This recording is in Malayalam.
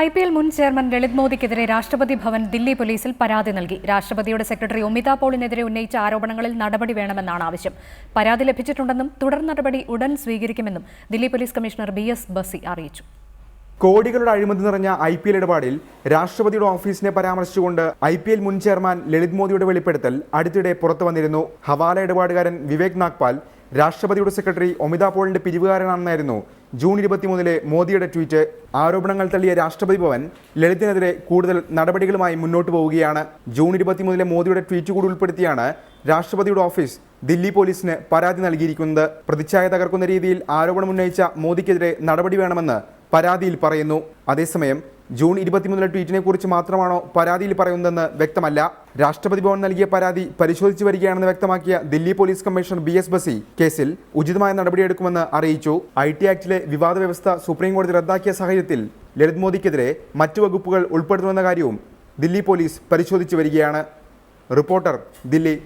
ഐ പി എൽ മുൻ ചെയർമാൻ ലളിത് മോദിക്കെതിരെ രാഷ്ട്രപതി ഭവൻ ദില്ലി പോലീസിൽ പരാതി നൽകി. രാഷ്ട്രപതിയുടെ സെക്രട്ടറി ഒമിത പോളിനെതിരെ ഉന്നയിച്ച ആരോപണങ്ങളിൽ നടപടി വേണമെന്നാണ് ആവശ്യം. പരാതി ലഭിച്ചിട്ടുണ്ടെന്നും തുടർ നടപടി ഉടൻ സ്വീകരിക്കുമെന്നും Delhi police commissioner B S Bassi അറിയിച്ചു. കോടികളുടെ അഴിമതി നിറഞ്ഞ ഐ പി എൽ ഇടപാടിൽ രാഷ്ട്രപതിയുടെ ഓഫീസിനെ പരാമർശിച്ചുകൊണ്ട് ഐ പി എൽ മുൻ ചെയർമാൻ ലളിത് മോദിയുടെ വെളിപ്പെടുത്തൽ അടുത്തിടെ പുറത്തു വന്നിരുന്നു. ഹവാല ഇടപാടുകാരൻ വിവേക് നാഗ്പാൽ രാഷ്ട്രപതിയുടെ സെക്രട്ടറി ഒമിത പോളിന്റെ പിരിവുകാരനാണെന്നായിരുന്നു ജൂൺ ഇരുപത്തിമൂന്നിലെ മോദിയുടെ ട്വീറ്റ് ആരോപണങ്ങൾ തള്ളിയ രാഷ്ട്രപതി ഭവൻ ലളിതിനെതിരെ കൂടുതൽ നടപടികളുമായി മുന്നോട്ട് പോവുകയാണ്. ജൂൺ ഇരുപത്തിമൂന്നിലെ മോദിയുടെ ട്വീറ്റ് കൂടി ഉൾപ്പെടുത്തിയാണ് രാഷ്ട്രപതിയുടെ ഓഫീസ് ദില്ലി പോലീസിന് പരാതി നൽകിയിരിക്കുന്നത്. പ്രതിച്ഛായ തകർക്കുന്ന രീതിയിൽ ആരോപണം ഉന്നയിച്ച മോദിക്കെതിരെ നടപടി വേണമെന്ന് പരാതിയിൽ പറയുന്നു. അതേസമയം ജൂൺ ഇരുപത്തിമൂന്നിലെ ട്വീറ്റിനെ കുറിച്ച് മാത്രമാണോ പരാതിയിൽ പറയുന്നതെന്ന് വ്യക്തമല്ല. രാഷ്ട്രപതി ഭവൻ നൽകിയ പരാതി പരിശോധിച്ചു വരികയാണെന്ന് വ്യക്തമാക്കിയ Delhi police commissioner B S Bassi കേസിൽ ഉചിതമായ നടപടിയെടുക്കുമെന്ന് അറിയിച്ചു. ഐ ടി ആക്ടിലെ വിവാദ വ്യവസ്ഥ സുപ്രീം കോടതി റദ്ദാക്കിയ സാഹചര്യത്തിൽ ലളിത് മോദിക്കെതിരെ മറ്റു വകുപ്പുകൾ ഉൾപ്പെടുത്തുമെന്ന കാര്യവും ദില്ലി പോലീസ് പരിശോധിച്ചു വരികയാണ്. റിപ്പോർട്ടർ ദില്ലി.